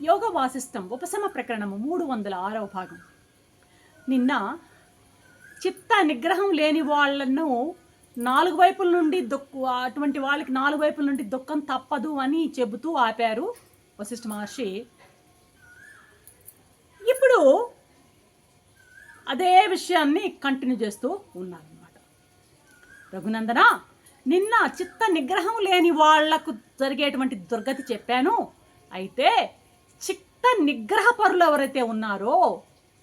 యోగ వాసిష్టం ఉపశమ ప్రకరణము మూడు వందల ఆరవ భాగం. నిన్న చిత్త నిగ్రహం లేని వాళ్ళను నాలుగు వైపుల నుండి దుఃఖ అటువంటి వాళ్ళకి నాలుగు వైపుల నుండి దుఃఖం తప్పదు అని చెబుతూ ఆపారు వశిష్ఠ మహర్షి. ఇప్పుడు అదే విషయాన్ని కంటిన్యూ చేస్తూ ఉన్నారన్నమాట. రఘునందన నిన్న చిత్త నిగ్రహం లేని వాళ్ళకు జరిగేటువంటి దుర్గతి చెప్పాను. అయితే చిత్త నిగ్రహ పరులు ఎవరైతే ఉన్నారో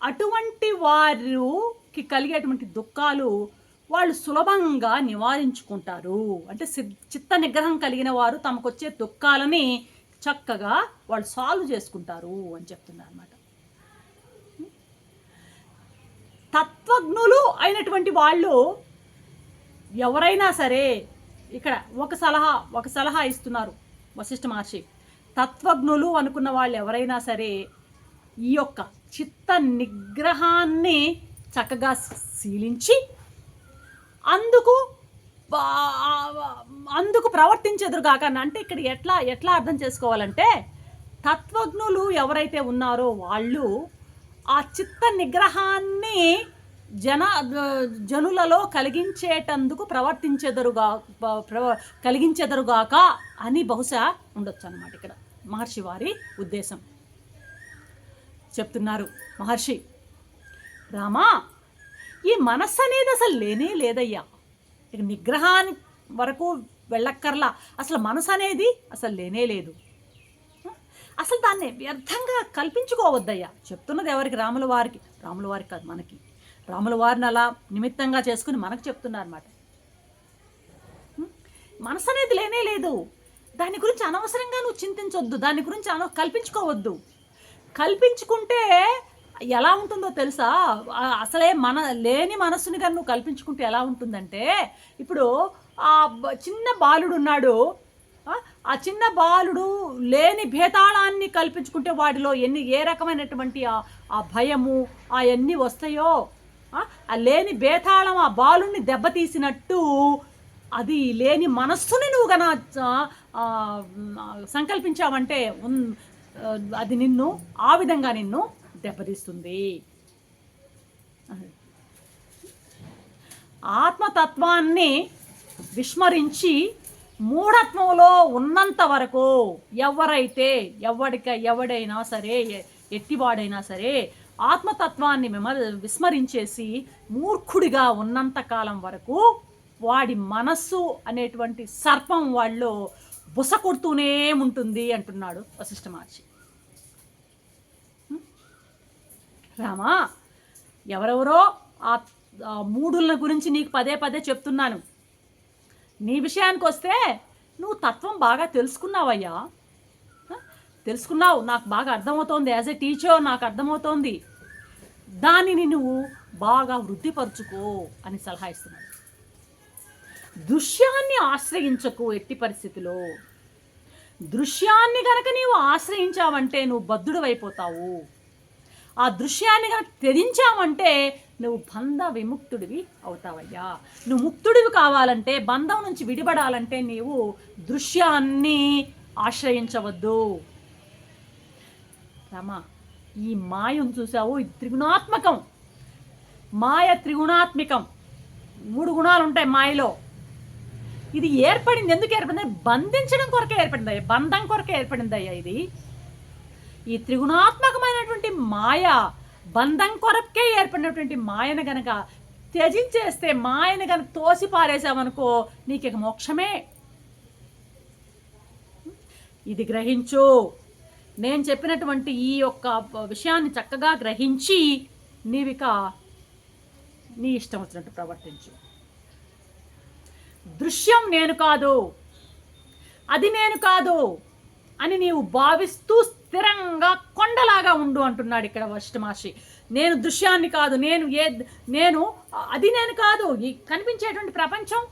అటువంటి వారికి కలిగేటువంటి దుఃఖాలు వాళ్ళు సులభంగా నివారించుకుంటారు. అంటే చిత్త నిగ్రహం కలిగిన వారు తమకు వచ్చే దుఃఖాలని చక్కగా వాళ్ళు సాల్వ్ చేసుకుంటారు అని చెప్తున్నారు అనమాట తత్వజ్ఞులు అయినటువంటి వాళ్ళు ఎవరైనా సరే ఇక్కడ ఒక సలహా ఒక సలహా ఇస్తున్నారు వశిష్ఠ మహర్షి. తత్వజ్ఞులు అనుకున్న వాళ్ళు ఎవరైనా సరే ఈ యొక్క చిత్త నిగ్రహాన్ని చక్కగా శీలించి అందుకు అందుకు ప్రవర్తించెదురుగాక అంటే ఇక్కడ ఎట్లా ఎట్లా అర్థం చేసుకోవాలంటే తత్వజ్ఞులు ఎవరైతే ఉన్నారో వాళ్ళు ఆ చిత్త నిగ్రహాన్ని జన జనులలో కలిగించేటందుకు ప్రవర్తించెదరుగా ప్రవ- కలిగించెదరుగాక అని బహుశా ఉండొచ్చు అనమాట ఇక్కడ. మహర్షి వారి ఉద్దేశం. చెప్తున్నారు మహర్షి రామా ఈ మనస్సు అనేది అసలు లేనే లేదయ్యా. ఇక నిగ్రహాన్ని వరకు వెళ్ళక్కర్లా. అసలు మనసు అనేది అసలు లేనే లేదు. అసలు దాన్ని వ్యర్థంగా కల్పించుకోవద్దయ్యా. చెప్తున్నది ఎవరికి? రాముల వారికి. రాముల వారికి కాదు మనకి. రాముల వారిని అలా నిమిత్తంగా చేసుకుని మనకు చెప్తున్నారన్నమాట. మనసు అనేది లేనే లేదు. దాని గురించి అనవసరంగా నువ్వు చింతించొద్దు. దాని గురించి అన కల్పించుకోవద్దు. కల్పించుకుంటే ఎలా ఉంటుందో తెలుసా? అసలే మన లేని మనస్సుని కానీ నువ్వు కల్పించుకుంటే ఎలా ఉంటుందంటే ఇప్పుడు ఆ చిన్న బాలుడు ఉన్నాడు ఆ, చిన్న బాలుడు లేని భేతాళాన్ని కల్పించుకుంటే వాడిలో ఎన్ని ఏ రకమైనటువంటి ఆ ఆ భయము ఆ వస్తాయో ఆ, లేని బేతాళం ఆ బాలుని దెబ్బతీసినట్టు అది లేని మనస్సుని నువ్వు గన సంకల్పించావంటే అది నిన్ను ఆ విధంగా నిన్ను దెబ్బతీస్తుంది. ఆత్మతత్వాన్ని విస్మరించి మూఢత్వంలో ఉన్నంత వరకు ఎవరైతే ఎవడిక ఎవడైనా సరే ఎట్టివాడైనా సరే ఆత్మతత్వాన్ని విమ విస్మరించేసి మూర్ఖుడిగా ఉన్నంత కాలం వరకు వాడి మనస్సు అనేటువంటి సర్పం వాళ్ళు బుస కొడుతూనే ఉంటుంది అంటున్నాడు వశిష్ఠ మహర్షి. రామా ఎవరెవరో ఆ మూడుల గురించి నీకు పదే పదే చెప్తున్నాను. నీ విషయానికి వస్తే నువ్వు తత్వం బాగా తెలుసుకున్నావయ్యా. తెలుసుకున్నావు నాకు బాగా అర్థమవుతోంది. యాజ్ ఎ టీచర్ నాకు అర్థమవుతోంది. దానిని నువ్వు బాగా వృద్ధిపరుచుకో అని సలహా ఇస్తున్నాడు. దృశ్యాన్ని ఆశ్రయించకు ఎట్టి పరిస్థితిలో. దృశ్యాన్ని గనక నీవు ఆశ్రయించావంటే నువ్వు బద్ధుడవైపోతావు. ఆ దృశ్యాన్ని కనుక త్యజించావంటే నువ్వు బంధ విముక్తుడివి అవుతావయ్యా. నువ్వు ముక్తుడివి కావాలంటే బంధం నుంచి విడిపడాలంటే నీవు దృశ్యాన్ని ఆశ్రయించవద్దు. రమ ఈ మాయను చూసావు ఇది త్రిగుణాత్మకం. మాయ త్రిగుణాత్మికం. మూడు గుణాలు ఉంటాయి మాయలో. ఇది ఏర్పడింది ఎందుకు ఏర్పడింది? బంధించడం కొరకే ఏర్పడిందయ్య బంధం కొరకే ఏర్పడిందయ్యా ఇది. ఈ త్రిగుణాత్మకమైనటువంటి మాయ బంధం కొరకే ఏర్పడినటువంటి మాయను గనక త్యజించేస్తే మాయను గనక తోసి పారేసామనుకో నీకు ఇక మోక్షమే. ఇది గ్రహించు. నేను చెప్పినటువంటి ఈ యొక్క విషయాన్ని చక్కగా గ్రహించి నీవిక నీ ఇష్టం వచ్చినట్టు ప్రవర్తించు. దృశ్యం నేను కాదు. అది నేను కాదు అని నీవు భావిస్తూ స్థిరంగా కొండలాగా ఉండు అంటున్నాడు ఇక్కడ వష్టమాషి మహర్షి. నేను దృశ్యాన్ని కాదు నేను ఏ నేను అది నేను కాదు. ఈ కనిపించేటువంటి ప్రపంచం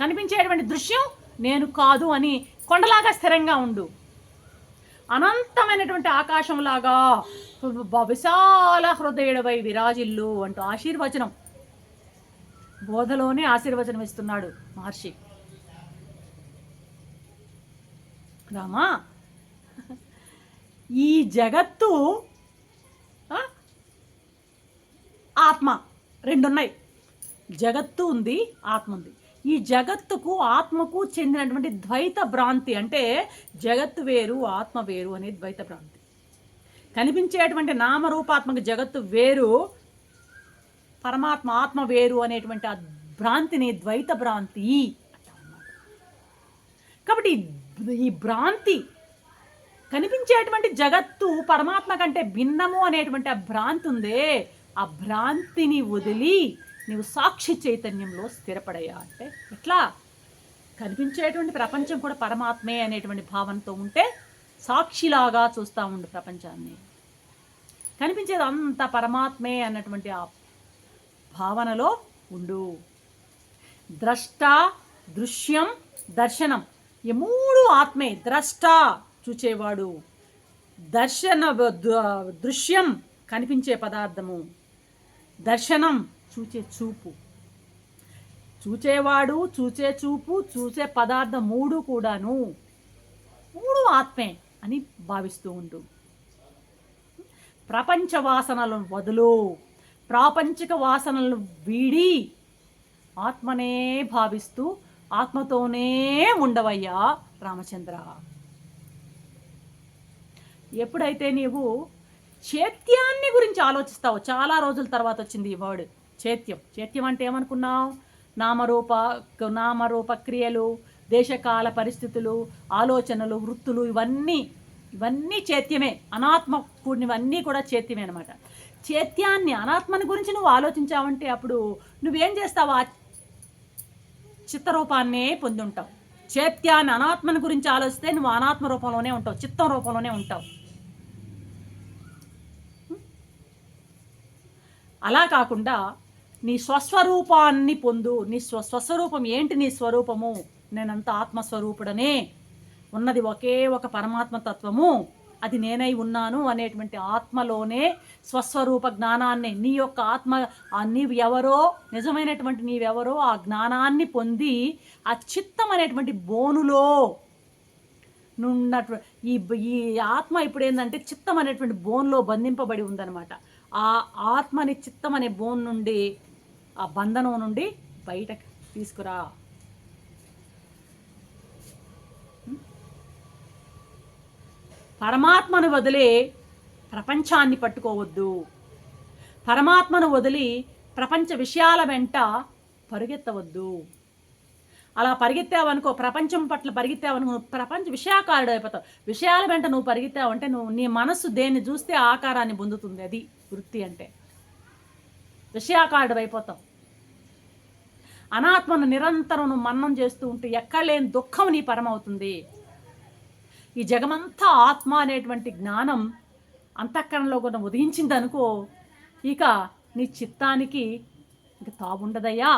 కనిపించేటువంటి దృశ్యం నేను కాదు అని కొండలాగా స్థిరంగా ఉండు. అనంతమైనటువంటి ఆకాశంలాగా విశాల హృదయుడవై విరాజిల్లు అంటూ ఆశీర్వచనం. బోధలోనే ఆశీర్వచనం ఇస్తున్నాడు మహర్షి. రామా ఈ జగత్తు ఆత్మ రెండున్నాయి. జగత్తు ఉంది ఆత్మ ఉంది. ఈ జగత్తుకు ఆత్మకు చెందినటువంటి ద్వైత భ్రాంతి అంటే జగత్తు వేరు ఆత్మ వేరు అనే ద్వైత భ్రాంతి. కనిపించేటువంటి నామరూపాత్మక జగత్తు వేరు పరమాత్మ ఆత్మ వేరు అనేటువంటి ఆ భ్రాంతిని ద్వైత భ్రాంతి కాబట్టి ఈ- ఈ భ్రాంతి కనిపించేటువంటి జగత్తు పరమాత్మ కంటే భిన్నము అనేటువంటి ఆ భ్రాంతి ఉందే ఆ భ్రాంతిని వదిలి నీవు సాక్షి చైతన్యంలో స్థిరపడయా అంటే ఎట్లా? కనిపించేటువంటి ప్రపంచం కూడా పరమాత్మే అనేటువంటి భావనతో ఉంటే సాక్షిలాగా చూస్తూ ఉండు ప్రపంచాన్ని. కనిపించేది అంత పరమాత్మే అన్నటువంటి ఆ భావనలో ఉండు. ద్రష్ట దృశ్యం దర్శనం. ఈ మూడు ఆత్మే ద్రష్ట చూచేవాడు. దర్శన దృశ్యం కనిపించే పదార్థము. దర్శనం చూచే చూపు. చూచేవాడు చూచే చూపు చూసే పదార్థం మూడు కూడాను మూడు ఆత్మే అని భావిస్తూ ఉండు. ప్రపంచ వాసనలను వదులు. ప్రాపంచిక వాసనలను వీడి ఆత్మనే భావిస్తూ ఆత్మతోనే ఉండవయ్యా రామచంద్ర. ఎప్పుడైతే నీవు చైత్యాన్ని గురించి ఆలోచిస్తావు చాలా రోజుల తర్వాత వచ్చింది ఈ వర్డ్ చైత్యం. చైత్యం అంటే ఏమనుకున్నావు? నామరూప నామరూప క్రియలు దేశకాల పరిస్థితులు ఆలోచనలు వృత్తులు ఇవన్నీ ఇవన్నీ చైత్యమే. అనాత్మ కూడినవన్నీ కూడా చైత్యమే అనమాట చైత్యాన్ని అనాత్మని గురించి నువ్వు ఆలోచించావంటే అప్పుడు నువ్వేం చేస్తావు? ఆ చిత్తరూపాన్నే పొందుంటావు. చైత్యాన్ని అనాత్మని గురించి ఆలోచిస్తే నువ్వు అనాత్మ రూపంలోనే ఉంటావు చిత్తం రూపంలోనే ఉంటావు. అలా కాకుండా నీ స్వస్వరూపాన్ని పొందు. నీ స్వ స్వస్వరూపం ఏంటి నీ స్వరూపము? నేనంత ఆత్మస్వరూపుడనే. ఉన్నది ఒకే ఒక పరమాత్మ తత్వము. అది నేనై ఉన్నాను అనేటువంటి ఆత్మలోనే స్వస్వరూప జ్ఞానాన్ని నీ యొక్క ఆత్మ ఆ నీవు ఎవరో నిజమైనటువంటి నీవెవరో ఆ జ్ఞానాన్ని పొంది ఆ చిత్తం అనేటువంటి బోనులో నున్నటువంటి ఈ ఈ ఆత్మ ఇప్పుడు ఏంటంటే చిత్తం అనేటువంటి బోన్లో బంధింపబడి ఉందన్నమాట. ఆ ఆత్మని చిత్తం అనే బోన్ నుండి ఆ బంధనం నుండి బయటకు తీసుకురా. పరమాత్మను వదిలే ప్రపంచాన్ని పట్టుకోవద్దు. పరమాత్మను వదిలి ప్రపంచ విషయాల వెంట పరిగెత్తవద్దు. అలా పరిగెత్తావనుకో ప్రపంచం పట్ల పరిగెత్తావనుకో నువ్వు ప్రపంచ విషయాకారుడు అయిపోతావు. విషయాల వెంట నువ్వు పరిగెత్తావంటే నువ్వు నీ మనస్సు దేన్ని చూస్తే ఆకారాన్ని పొందుతుంది. అది వృత్తి అంటే. విషయాకారుడు అయిపోతావు. అనాత్మను నిరంతరం నువ్వు మన్నం చేస్తూ ఉంటే ఎక్కడ లేని దుఃఖం నీ పరమవుతుంది. ఈ జగమంతా ఆత్మ అనేటువంటి జ్ఞానం అంతఃకరణలో కూడా ఉదయించిందనుకో ఇక నీ చిత్తానికి ఇక తావుండదయ్యా.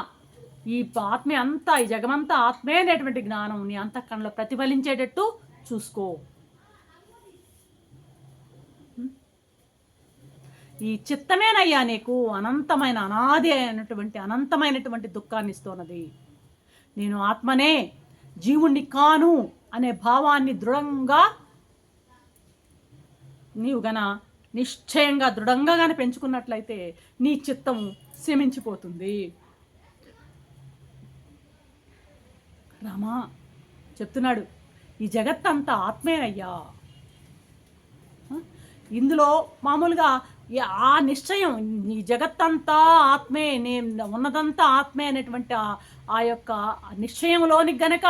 ఈ ఆత్మే అంతా ఈ జగమంతా ఆత్మే అనేటువంటి జ్ఞానం నీ అంతఃకరణలో ప్రతిఫలించేటట్టు చూసుకో. ఈ చిత్తమేనయ్యా నీకు అనంతమైన అనాది అయినటువంటి అనంతమైనటువంటి దుఃఖాన్ని ఇస్తున్నది. నేను ఆత్మనే జీవుణ్ణి కాను అనే భావాన్ని దృఢంగా నీవు గన నిశ్చయంగా దృఢంగా కానీ పెంచుకున్నట్లయితే నీ చిత్తం శమించిపోతుంది రామా చెప్తున్నాడు ఈ జగత్తంతా ఆత్మేనయ్యా. ఇందులో మామూలుగా ఆ నిశ్చయం ఈ జగత్తంతా ఆత్మే నేను ఉన్నదంతా ఆత్మే అనేటువంటి ఆ- ఆ యొక్క నిశ్చయంలోనికి గనక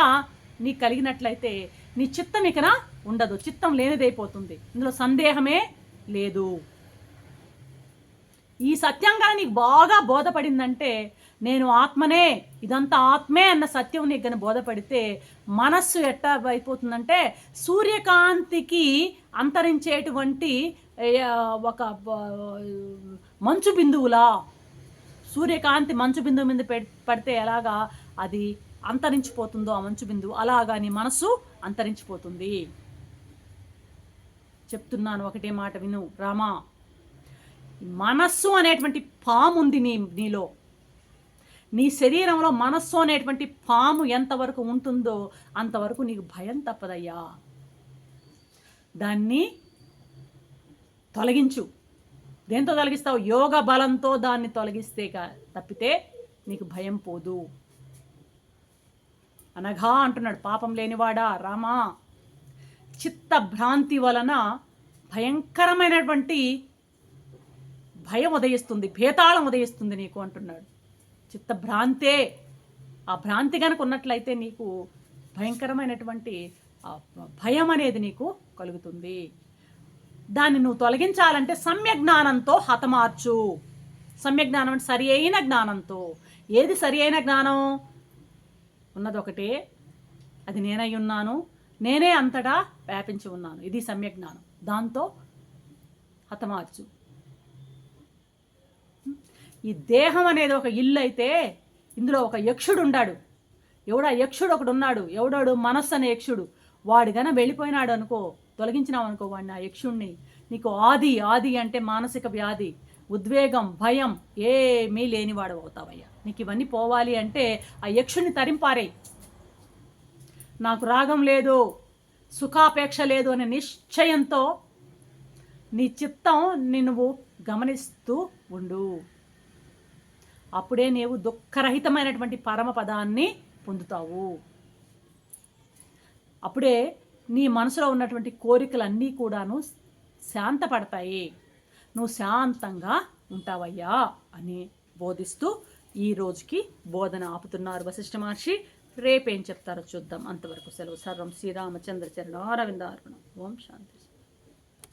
నీకు కలిగినట్లయితే నీ చిత్తం ఇకన ఉండదు. చిత్తం లేనిదైపోతుంది. ఇందులో సందేహమే లేదు. ఈ సత్యం కానీ నీకు బాగా బోధపడిందంటే నేను ఆత్మనే ఇదంతా ఆత్మే అన్న సత్యం నీకు కానీ బోధపడితే మనస్సు ఎట్టా అయిపోతుందంటే సూర్యకాంతికి అంతరించేటువంటి ఒక మంచు బిందువులా. సూర్యకాంతి మంచు బిందువు మీద పెడ్- పడితే ఎలాగా? అది అంతరించిపోతుందో ఆ మంచు బిందువు? అలాగా నీ మనసు అంతరించిపోతుంది. చెప్తున్నాను ఒకటే మాట విను రామా. మనస్సు అనేటువంటి పాము ఉంది నీ నీలో. నీ శరీరంలో మనస్సు అనేటువంటి పాము ఎంతవరకు ఉంటుందో అంతవరకు నీకు భయం తప్పదయ్యా. దాన్ని తొలగించు. దేంతో తొలగిస్తావు? యోగ బలంతో దాన్ని తొలగిస్తే తప్పితే నీకు భయం పోదు. అనగా అంటున్నాడు. పాపం లేనివాడా? రామా. చిత్త భ్రాంతి వలన భయంకరమైనటువంటి భయం ఉదయిస్తుంది భేతాళం ఉదయిస్తుంది నీకు అంటున్నాడు. చిత్తభ్రాంతే. ఆ భ్రాంతి కనుక ఉన్నట్లయితే నీకు భయంకరమైనటువంటి భయం అనేది నీకు కలుగుతుంది. దాన్ని నువ్వు తొలగించాలంటే సమ్యజ్ఞానంతో హతమార్చు. సమ్యజ్ఞానం అంటే సరి అయిన జ్ఞానంతో. ఏది సరి అయిన జ్ఞానం? ఉన్నదొకటే. అది నేనై ఉన్నాను. నేనే అంతటా వ్యాపించి ఉన్నాను. ఇది సమ్యజ్ఞానం. దాంతో హతమార్చు. ఈ దేహం అనేది ఒక ఇల్లు అయితే ఇందులో ఒక యక్షుడు ఉండాడు. ఎవడా యక్షుడు ఒకడు ఉన్నాడు. ఎవడాడు మనస్సు అనే యక్షుడు. వాడు గన వెళ్ళిపోయినాడు అనుకో తొలగించినావు అనుకో వాడిని ఆ యక్షుణ్ణి. నీకు ఆది ఆది అంటే మానసిక వ్యాధి. ఉద్వేగం భయం ఏమీ లేనివాడు అవుతావయ్యా. నీకు ఇవన్నీ పోవాలి అంటే ఆ యక్షుని తరింపారే నాకు రాగం లేదు సుఖాపేక్ష లేదు అనే నిశ్చయంతో నీ చిత్తం నువ్వు గమనిస్తూ ఉండు. అప్పుడే నీవు దుఃఖరహితమైనటువంటి పరమ పదాన్ని పొందుతావు. అప్పుడే నీ మనసులో ఉన్నటువంటి కోరికలన్నీ కూడాను శాంతపడతాయి. నువ్వు శాంతంగా ఉంటావయ్యా అని బోధిస్తూ ఈ రోజుకి బోధన ఆపుతున్నారు వశిష్ఠ మహర్షి. రేపేం చెప్తారో చూద్దాం. అంతవరకు సెలవు. సర్వం శ్రీరామచంద్ర చరణ అరవిందార్పణం ఓం శాంతి.